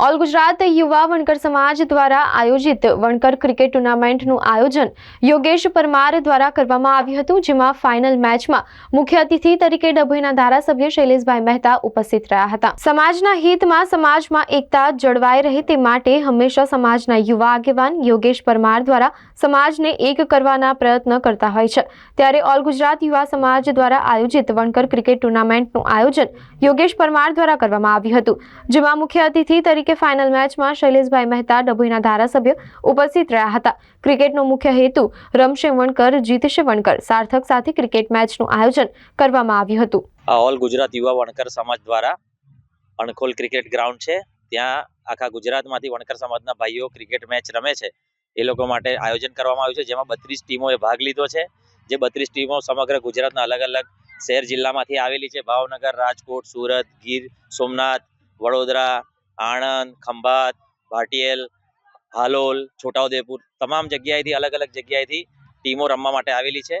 All Gujarat યુવા વણકર સમાજ દ્વારા આયોજિત વણકર ક્રિકેટ ટુર્નામેન્ટનું આયોજન યોગેશ પરમાર દ્વારા કરવામાં આવ્યું હતું, જેમાં ફાઇનલ મેચમાં મુખ્ય અતિથિ તરીકે ડભોઈના ધારાસભ્ય શૈલેષભાઈ મહેતા ઉપસ્થિત રહ્યા હતા. સમાજના હિતમાં સમાજમાં એકતા જળવાઈ રહે તે માટે હંમેશા સમાજના યુવા આગેવાન યોગેશ પરમાર દ્વારા સમાજને એક કરવાના પ્રયત્ન કરતા હોય છે. ત્યારે ઓલ ગુજરાત યુવા સમાજ દ્વારા આયોજિત વણકર ક્રિકેટ ટુર્નામેન્ટનું આયોજન યોગેશ પરમાર દ્વારા કરવામાં આવ્યું હતું, જેમાં મુખ્ય અતિથિ તરીકે ફાઇનલ મેચમાં શૈલેષભાઈ મહેતા ડભોઈના ધારાસભ્ય ઉપસ્થિત રહ્યા હતા. ક્રિકેટનો મુખ્ય હેતુ રમશે વણકર જીતશે વણકર સાર્થક સાથે ક્રિકેટ મેચનું આયોજન કરવામાં આવ્યું હતું. આ ઓલ ગુજરાત યુવા વણકર સમાજ દ્વારા અણખોલ ક્રિકેટ ગ્રાઉન્ડ છે. ત્યાં આખા ગુજરાતમાંથી વણકર સમાજના ભાઈઓ ક્રિકેટ મેચ રમે છે. એ લોકો માટે આયોજન કરવામાં આવ્યું છે. જેમાં બત્રીસ ટીમોએ ભાગ લીધો છે. જે બત્રીસ ટીમો સમગ્ર ગુજરાતના અલગ અલગ શહેર જિલ્લામાંથી આવેલી છે. ભાવનગર, રાજકોટ, સુરત, ગીર, સોમનાથ, વડોદરા આણંદ ખંભાત ભાટિયેલ હાલોલ છોટાઉદેપુર તમામ જગ્યાએથી અલગ અલગ જગ્યાએથી ટીમો રમવા માટે આવેલી છે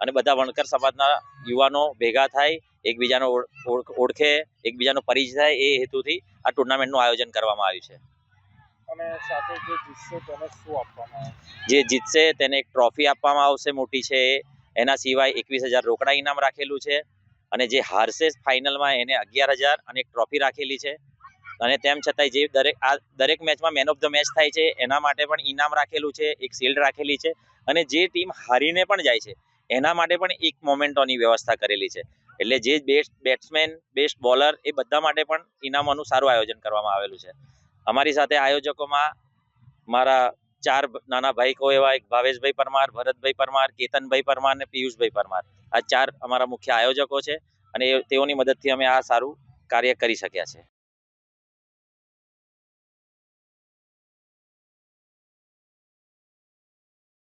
અને બધા વણકર સમાજના યુવાનો ભેગા થાય એકબીજાનો ઓળખે એકબીજાનો પરિચય થાય એ હેતુથી આ ટુર્નામેન્ટનું આયોજન કરવામાં આવ્યું છે. જે જીતશે તેને શું આપવામાં જે જીતશે તેને એક ટ્રોફી આપવામાં આવશે મોટી છે એના સિવાય એકવીસ હજાર રોકડા ઇનામ રાખેલું છે અને જે હારશે ફાઇનલમાં એને અગિયાર હજાર અને એક ટ્રોફી રાખેલી છે. અને તેમ છતાંય જે દરેક આ દરેક મેચમાં મેન ઓફ ધ મેચ થાય છે, એના માટે પણ ઇનામ રાખેલું છે, એક શિલ્ડ રાખેલી છે અને જે ટીમ હારીને પણ જાય છે, એના માટે પણ એક મોમેન્ટોની વ્યવસ્થા કરેલી છે. એટલે જે બેસ્ટ બેટ્સમેન બેસ્ટ બોલર એ બધા માટે પણ ઇનામોનું સારું આયોજન કરવામાં આવેલું છે. અમારી સાથે આયોજકોમાં મારા ચાર નાના નાના ભાઈકો એવા એક ભાવેશભાઈ પરમાર, ભરતભાઈ પરમાર, કેતનભાઈ પરમાર અને પિયુષભાઈ પરમાર. આ ચાર અમારા મુખ્ય આયોજકો છે અને તેઓની મદદથી અમે આ સારું કાર્ય કરી શક્યા છે.